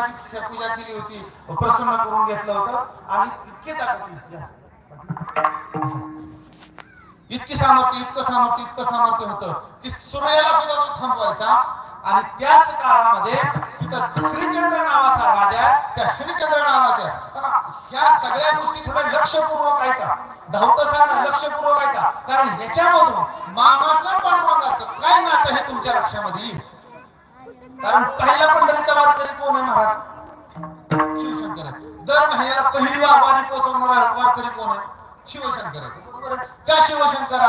देवाची पूजा केली होती प्रसन्न करून घेतलं होतं आणि इतके इतकी सामर्थ्य इतकं सामर्थ्य इतकं सामर्थ्य होतं की सूर्याला सुद्धा तो थांबवायचा. आणि त्याच काळामध्ये तिथं श्रीचंद्र नावाचा राजा आहे, त्या श्रीचंद्र नावाच्या बघा, ह्या सगळ्या गोष्टी थोड्या लक्षपूर्वक ऐका. धावतं सांगा लक्षपूर्वक ऐका. कारण याच्यामधून मामाचं पांडुरंगाचं काय नातं हे तुमच्या लक्षामध्ये येईल? कारण पहिला पंढरीचा वारकरी कोण आहे महाराज? शिवशंकर दर महिन्याला पहिली वारी पोहोचवणारा वारकरी कोण आहे? शिवशंकर का शिवशंकर?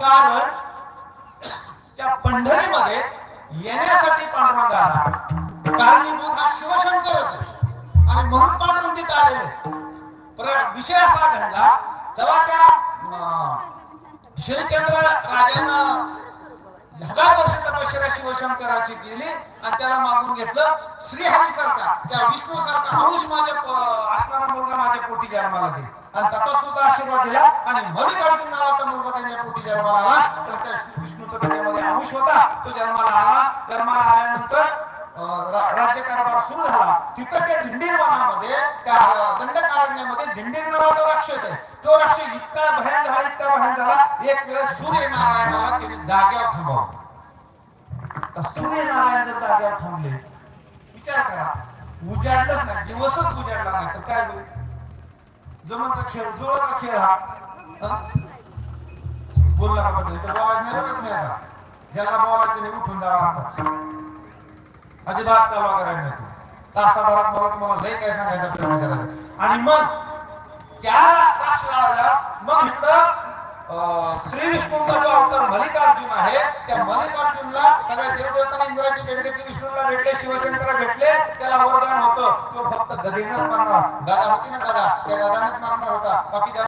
कारण त्या पंढरीमध्ये येण्यासाठी पांडुरंग आला. कारणीभूत हा शिवशंकरच आणि म्हणून पांडुरंगीत आलेले पर विषय असा घडला तेव्हा त्या अं, श्रीचंद्र राजानं तपश्चर्या शिवशंकराची गेली आणि त्याला मागून घेतलं श्रीहरी सारखा त्या विष्णू सारखा अंश माझ्या असणारा मुलगा माझ्या पोटी जन्माला दिली आणि तथा सुद्धा आशीर्वाद दिला आणि मल्लिकार्जुन नावाचा मुलगा त्यांच्या पोटी जन्माला आला. तर त्या विष्णूचा त्याच्यामध्ये अंश होता. तो जन्माला आला. जन्माला आल्यानंतर राज्य कारभार सुरू झाला. तिथं त्या दिंडीर वनामध्ये त्या दंडकारण्यामध्ये दिंडीर नावाचा राक्षस आहे. तो राक्षस इतका भयान झाला इतका भयान झाला. एक वेळेस सूर्यनारायणाला त्याने जाग्यावर थांबवला. तर सूर्यनारायण जर थांबले. विचार करा. उजाडलंच नाही. दिवसच उजाडला नाही. तर काय होईल? जमन का खेळ जोराचा खेळ हा. बोलला का पटेल तर बोलायचं नाही बरं का ज्याला बोलायचं त्याने उठून जावा आताच. अजिबात तलवा करायला नाही. तासाभरात मला तुम्हाला लय काय सांगायचं प्रयत्न करायचा आणि मग त्या राक्षसाला मग इकडं श्री विष्णूंचा जो अवतार मल्लिकार्जुन आहे त्या मल्लिकार्जुनला सगळ्या देवदेवतांना इंद्राची भेट घेतली विष्णूला भेटले शिवशंकरा भेटले त्याला वरदान होतं. तो फक्त गदेनच मारणार दादा होती ना दादा. त्या गदानेच मारणार होता. बाकी